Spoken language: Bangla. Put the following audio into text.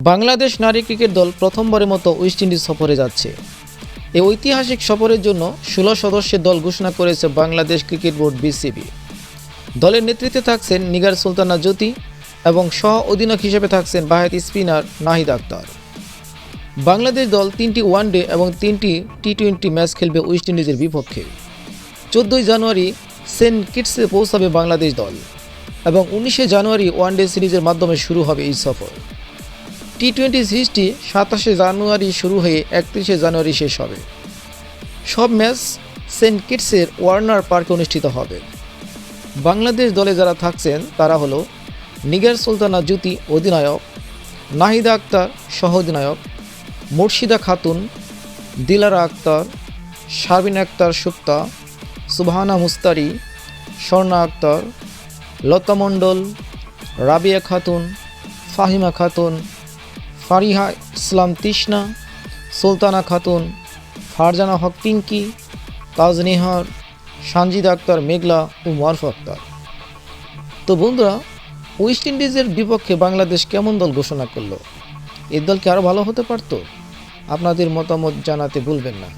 বাংলাদেশ নারী ক্রিকেট দল প্রথমবারের মতো ওয়েস্ট ইন্ডিজ সফরে যাচ্ছে। এই ঐতিহাসিক সফরের জন্য ষোলো সদস্যের দল ঘোষণা করেছে বাংলাদেশ ক্রিকেট বোর্ড বিসিবি। দলের নেতৃত্বে থাকছেন নিগার সুলতানা জ্যোতি এবং সহ অধিনায়ক হিসেবে থাকছেন বাহাত স্পিনার নাহিদ আক্তার। বাংলাদেশ দল তিনটি ওয়ানডে এবং তিনটি টি টোয়েন্টি ম্যাচ খেলবে ওয়েস্ট ইন্ডিজের বিপক্ষে। চোদ্দোই জানুয়ারি সেন্ট কিটসে পৌঁছাবে বাংলাদেশ দল এবং উনিশে জানুয়ারি ওয়ানডে সিরিজের মাধ্যমে শুরু হবে এই সফর। টি টোয়েন্টি সিরিজটি সাতাশে জানুয়ারি শুরু হয়ে একত্রিশে জানুয়ারি শেষ হবে। সব ম্যাচ সেন্ট কিটসের ওয়ার্নার পার্কে অনুষ্ঠিত হবে। বাংলাদেশ দলে যারা থাকছেন, তারা হলো নিগার সুলতানা জ্যোতি অধিনায়ক, নাহিদা আক্তার সহ অধিনায়ক, মুর্শিদা খাতুন, দিলারা আক্তার শারবিন আক্তার সুক্তা সুবহানা মুস্তারি, স্বর্ণা আক্তার, লতা মণ্ডল, রাবিয়া খাতুন, ফাহিমা খাতুন ফারিহা ইসলাম তৃষ্ণা, সুলতানা খাতুন, ফারজানা হক পিঙ্কি, তাজনেহার, সানজিদ আক্তার মেঘলা ও মারফ আক্তার। তো বন্ধুরা ওয়েস্ট ইন্ডিজের বিপক্ষে বাংলাদেশ কেমন দল ঘোষণা করল? এই দল কি আরও ভালো হতে পারত? আপনাদের মতামত জানাতে ভুলবেন না।